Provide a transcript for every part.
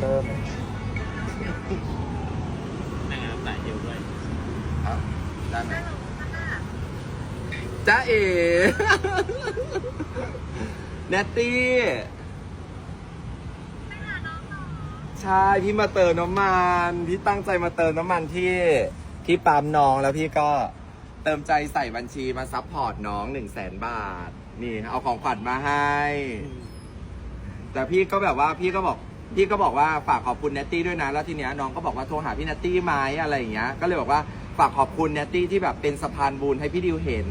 เตอร์ไหมนั่งน้ำใส่เดียวด้วยครับได้ไหมจ้าเอ๋เนตตี้ใช่พี่มาเติมน้ำมันพี่ตั้งใจมาเติมน้ำมันที่ที่ปั๊มน้องแล้วพี่ก็เติมใจใส่บัญชีมาซัพพอร์ตน้องหนึ่งแสนบาท นี่เอาของขวัญมาให้ แต่พี่ก็แบบว่าพี่ก็บอก พี่ก็บอกว่าฝากขอบคุณเนตตี้ด้วยนะ แล้วทีเนี้ยน้องก็บอกว่าโทรหาพี่เนตตี้ไหมอะไรอย่างเงี้ย ก็เลยบอกว่าฝากขอบคุณเนตตี้ที่แบบเป็นสะพานบุญให้พี่ดิวเห็น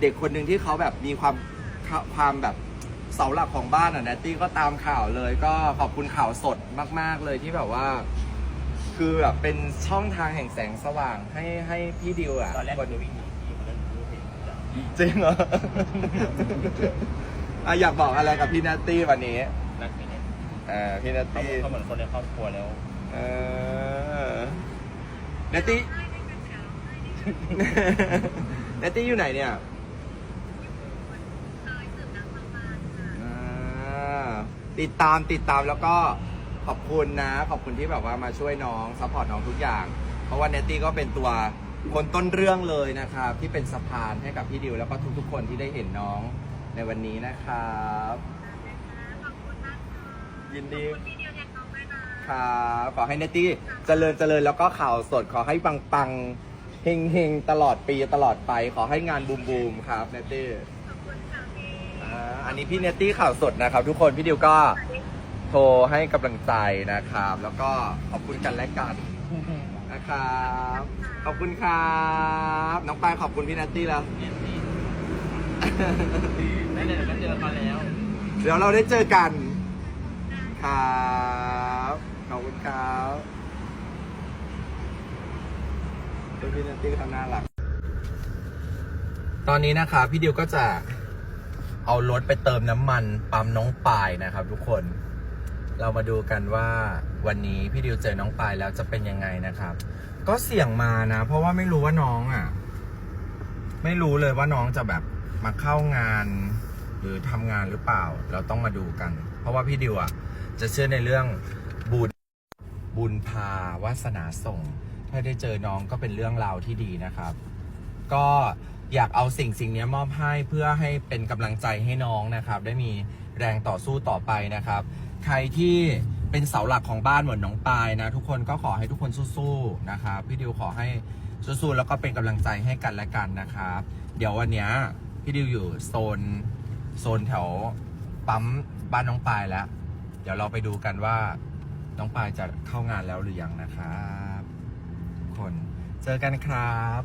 เด็กคนหนึ่งที่เขาแบบมีความความแบบเสาหลักของบ้านอะเนตตี้ก็ตามข่าวเลย ก็ขอบคุณข่าวสดมาก ๆ เลยที่แบบว่า คือแบบเป็นช่องทางแห่งแสงสว่างให้ให้พี่ดิวอะตอนแรกคนจะวิ่งหนีพี่มันก็รู้เห็นจ้ะจริงเหรออะอยากบอกอะไรกับพี่เนตตี้วันนี้รักไม่เนี่ยเออพี่เนตเขาตี้เขาเหมือนคนในครอบครัวแล้วเออเนตตี้เนตตี้อยู่ไหนเนี่ยอ่าติดตามติดตามแล้วก็ขอบคุณนะ ขอบคุณที่แบบว่ามาช่วยน้องซัพพอร์ตน้องทุกอย่าง เพราะว่าเนตตี้ก็เป็นตัวคนต้นเรื่องเลยนะครับ ที่เป็นสะพานให้กับพี่ดิวแล้วก็ทุกๆ คนที่ได้เห็นน้องในวันนี้นะครับ ยินดีครับขอให้เนตตี้เจริญเจริญแล้วก็ข่าวสดขอให้ปังปังเฮงเฮงตลอดปีตลอดไป ขอให้งานบูมบูมครับเนตตี้อ่าอันนี้พี่เนตตี้ข่าวสดนะครับ ทุกคนพี่ดิวก็โทรให้กำลังใจนะครับ แล้วก็ขอบคุณกันและกันนะครับขอบคุณครับ น้องปายขอบคุณพี่เนตตี้แล้วเนี่ยพี่นั่นแหละก็เจอเขาแล้ว เดี๋ยวเราได้เจอกัน ครับขอบคุณครับตัวพี่นัตตี้เขาน่ารักตอนนี้นะครับพี่ดิวก็จะเอารถไปเติมน้ำมันปั๊มน้องปายนะครับ ทุกคน เรามาดูกันว่าวันนี้พี่ดิวเจอน้องปายแล้วจะเป็นยังไงนะครับ ก็เสี่ยงมานะ เพราะว่าไม่รู้ว่าน้องอะ ไม่รู้เลยว่าน้องจะแบบมาเข้างาน หรือทำงานหรือเปล่า เราต้องมาดูกัน เพราะว่าพี่ดิวอะ จะเชื่อในเรื่องบุญบุญพาวาสนาส่ง ถ้าได้เจอน้องก็เป็นเรื่องราวที่ดีนะครับ ก็อยากเอาสิ่งสิ่งนี้มอบให้เพื่อให้เป็นกำลังใจให้น้องนะครับ ได้มีแรงต่อสู้ต่อไปนะครับ ใครที่เป็นเสาหลักของบ้านเหมือนน้องปายนะ ทุกคนก็ขอให้ทุกคนสู้ๆนะครับพี่ดิวขอให้สู้ๆแล้วก็เป็นกำลังใจให้กันและกันนะครับ เดี๋ยววันนี้พี่ดิวอยู่โซนโซนแถวปั๊มบ้านน้องปายแล้ว ดี๋ยวเราไปดูกันว่าน้องปายจะเข้างานแล้วหรือยังนะครับ คนเจอกันครับ